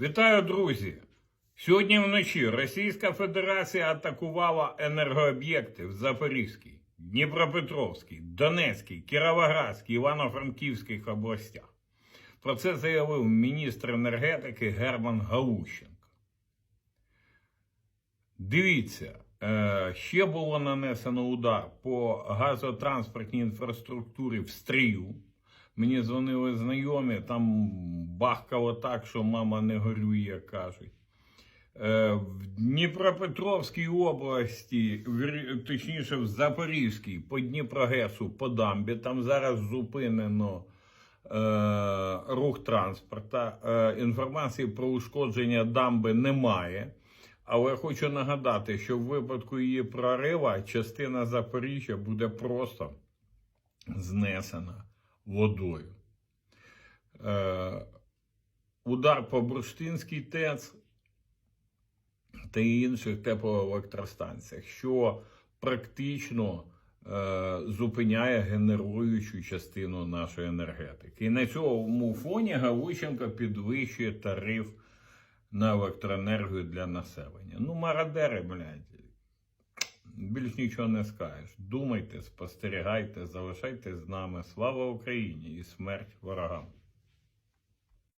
Вітаю, друзі! Сьогодні вночі Російська Федерація атакувала енергооб'єкти в Запорізькій, Дніпропетровській, Донецькій, Кіровоградській, Івано-Франківських областях. Про це заявив міністр енергетики Герман Галущенко. Дивіться, е, ще було нанесено удар по газотранспортній інфраструктурі в Стрію. Мені дзвонили знайомі, там бахкало так, що мама не горює, кажуть. Е, В Дніпропетровській області, точніше в Запорізькій, по Дніпрогесу, по дамбі, там зараз зупинено е, рух транспорта. Е, інформації про ушкодження дамби немає. Але хочу нагадати, що в випадку її прорива частина Запоріжжя буде просто знесена водою. Е, удар по Бурштинській ТЕЦ та інших теплоелектростанціях, що практично е, зупиняє генеруючу частину нашої енергетики. І на цьому фоні Галущенко підвищує тариф на електроенергію для населення. Ну, мародери, блядь. Більш нічого не скажеш. Думайте, спостерігайте, залишайтесь з нами. Слава Україні і смерть ворогам.